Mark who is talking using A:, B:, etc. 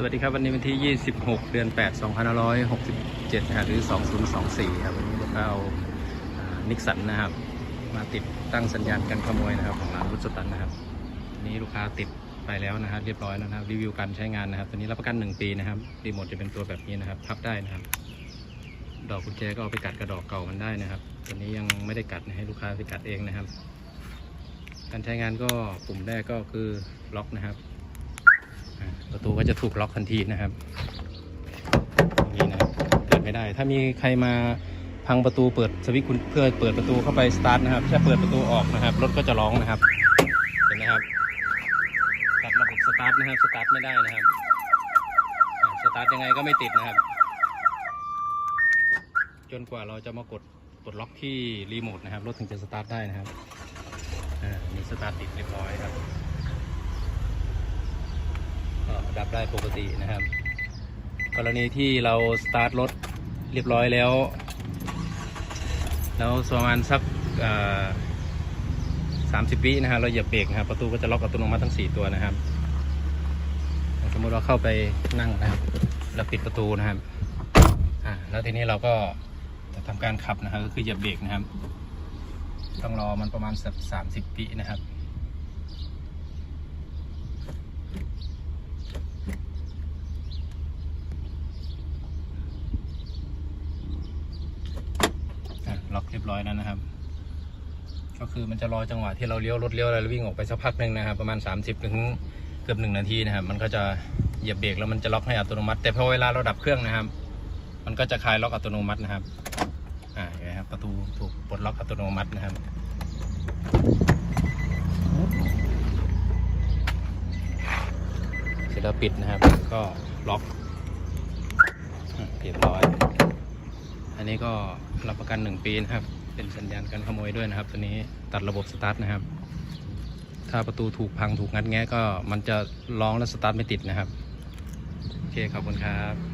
A: สวัสดีครับวันนี้วันที่ 26 เดือน 8 2567นะหรือ 2024 ครับวันนี้เราเอานิกสันนะครับ มาติดตั้งสัญญาณกันขโมยนะครับของร้านรุสุตันนะครับนนี้ลูกค้าติดไปแล้วนะครับเรียบร้อยแล้วนะครับรีวิวการใช้งานนะครับตัวนี้รับประกัน 1 ปีนะครับรีโมทจะเป็นตัวแบบนี้นะครับพับได้นะครับ ดอกกุญแจก็เอาไปกัดกระดอกเก่ามันได้นะครับ ตัวนี้ยังไม่ได้กัดให้ลูกค้าไปกัดเองนะครับ การใช้งานก็ปุ่มแรกก็คือล็อกนะครับ ประตูก็จะถูกล็อกทันทีนะครับอย่างนี้นะเปิดไม่ได้ ถ้ามีใครมาพังประตูเปิดสวิตช์คุณเพื่อเปิดประตูเข้าไปสตาร์ทนะครับแค่เปิดประตูออกนะครับ รถก็จะร้องนะครับเห็นไหมครับตัดระบบสตาร์ทนะครับสตาร์ทไม่ได้นะครับสตาร์ทยังไงก็ไม่ติดนะครับ จนกว่าเราจะมากดกดล็อกที่รีโมทนะครับรถถึงจะสตาร์ทได้นะครับอ่ามีสตาร์ทติดเรียบร้อยครับ ก็ ดับได้ปกตินะครับ กรณีที่เราสตาร์ทรถเรียบร้อยแล้ว แล้วประมาณสักสามสิบวินะฮะเราเหยียบเบรกนะครับประตูก็จะล็อกอัตโนมัติทั้งสี่ตัวนะครับ สมมุติเราเข้าไปนั่งนะครับแล้วปิดประตูนะครับอ่าแล้วทีนี้เราก็จะทำการขับนะครับก็คือเหยียบเบรกนะครับ ต้องรอมันประมาณสักสามสิบวินะครับ ล็อกเรียบร้อยแล้วนะครับ ก็คือมันจะรอจังหวะที่เราเลี้ยวรถเลี้ยวอะไรแล้ววิ่งออกไปสักพักหนึ่งนะครับ ประมาณ 30ถึงเกือบหนึ่งนาทีนะครับ มันก็จะเหยียบเบรกแล้วมันจะล็อกให้อัตโนมัติ แต่พอเวลาเราดับเครื่องนะครับ มันก็จะคลายล็อกอัตโนมัตินะครับอ่าเห็นไหมครับประตูถูกปลดล็อกอัตโนมัตินะครับเสร็จแล้วปิดนะครับ ก็ล็อกเรียบร้อย นี้ก็รับประกัน 1 ปีนะครับ เป็นสัญญาณการขโมยด้วยนะครับ ตัวนี้ตัดระบบสตาร์ทนะครับ ถ้าประตูถูกพังถูกงัดแงะก็มันจะร้องและสตาร์ทไม่ติดนะครับ โอเคขอบคุณครับ